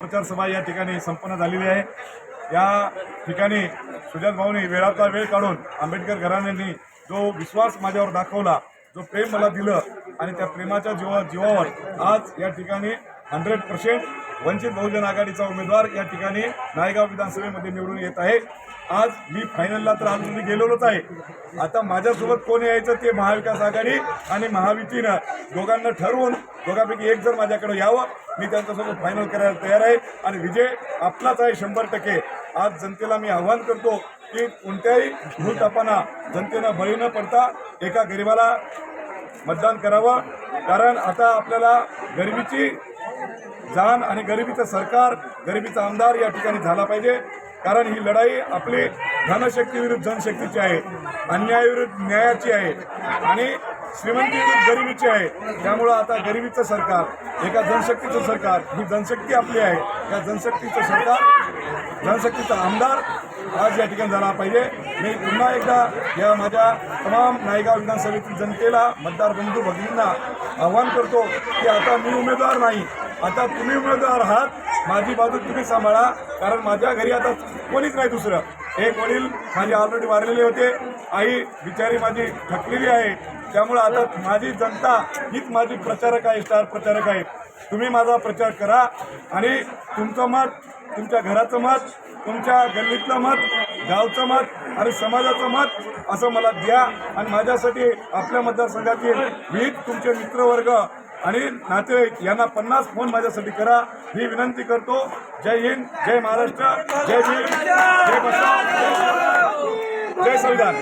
प्रचार सभा या ठिकाणी संपन्न झालेली आहे. या ठिकाणी सुजात भाऊनी वेळाचा वेळ काढून आंबेडकर घराण्यांनी जो विश्वास माझ्यावर दाखवला जो प्रेम मला दिलं आणि त्या प्रेमाच्या जीवा जीवावर आज या ठिकाणी हंड्रेड पर्सेंट वंचित बहुजन आघाडीचा उमेदवार या ठिकाणी नायगाव विधानसभेमध्ये निवडून येत आहे. आज मी फायनलला तर अजून मी गेलेलोच आहे. आता माझ्यासोबत कोण यायचं ते महाविकास आघाडी आणि महायुतीनं दोघांना ठरवून दोघांपैकी एक जर माझ्याकडे यावं मी त्यांच्यासोबत फायनल करायला तयार आहे. आणि विजय आपलाच आहे शंभर टक्के. आज जनतेला मी आव्हान करतो की कोणत्याही भूलतापांना जनतेनं बळी न पडता एका गरिबाला मतदान करावं. कारण आता आपल्याला गरिबीची जाण आणि गरिबीचं सरकार गरिबीचा आमदार या ठिकाणी झाला पाहिजे. कारण ही लढाई आपली धनशक्ती विरुद्ध जनशक्तीची आहे अन्यायाविरुद्ध न्यायाची आहे आणि श्रीमंती विरुद्ध गरिबीची आहे. त्यामुळं आता गरिबीचं सरकार एका जनशक्तीचं सरकार ही जनशक्ती आपली आहे. या जनशक्तीचं सरकार जनशक्तीचा आमदार आज या ठिकाणी झाला पाहिजे. मी पुन्हा एकदा या माझ्या तमाम नायगाव विधानसभेतील जनतेला मतदार बंधू भगिनींना आव्हान करतो की आता मी उमेदवार नाही. आता तुम्ही उमेदवार आहात माझी बाजू तुम्ही सांभाळा कारण माझ्या घरी आता कोणीच नाही दुसरं. एक वडील माझे ऑलरेडी वारलेले होते आई बिचारी माझी थकलेली आहे. त्यामुळे आता माझी जनता हीच माझी प्रचारक आहे स्टार प्रचारक आहे. तुम्ही माझा प्रचार करा आणि तुमचं मत तुमच्या घराचं मत तुमच्या गल्लीतलं मत गावचं मत आणि समाजाचं मत असं मला द्या आणि माझ्यासाठी आपल्या मतदारसंघातील विविध तुमचे मित्रवर्ग आणि नातेवाईक यांना पन्नास फोन माझ्यासाठी करा. ही विनंती करतो. जय हिंद जय महाराष्ट्र जय भीम जय जय संविधान.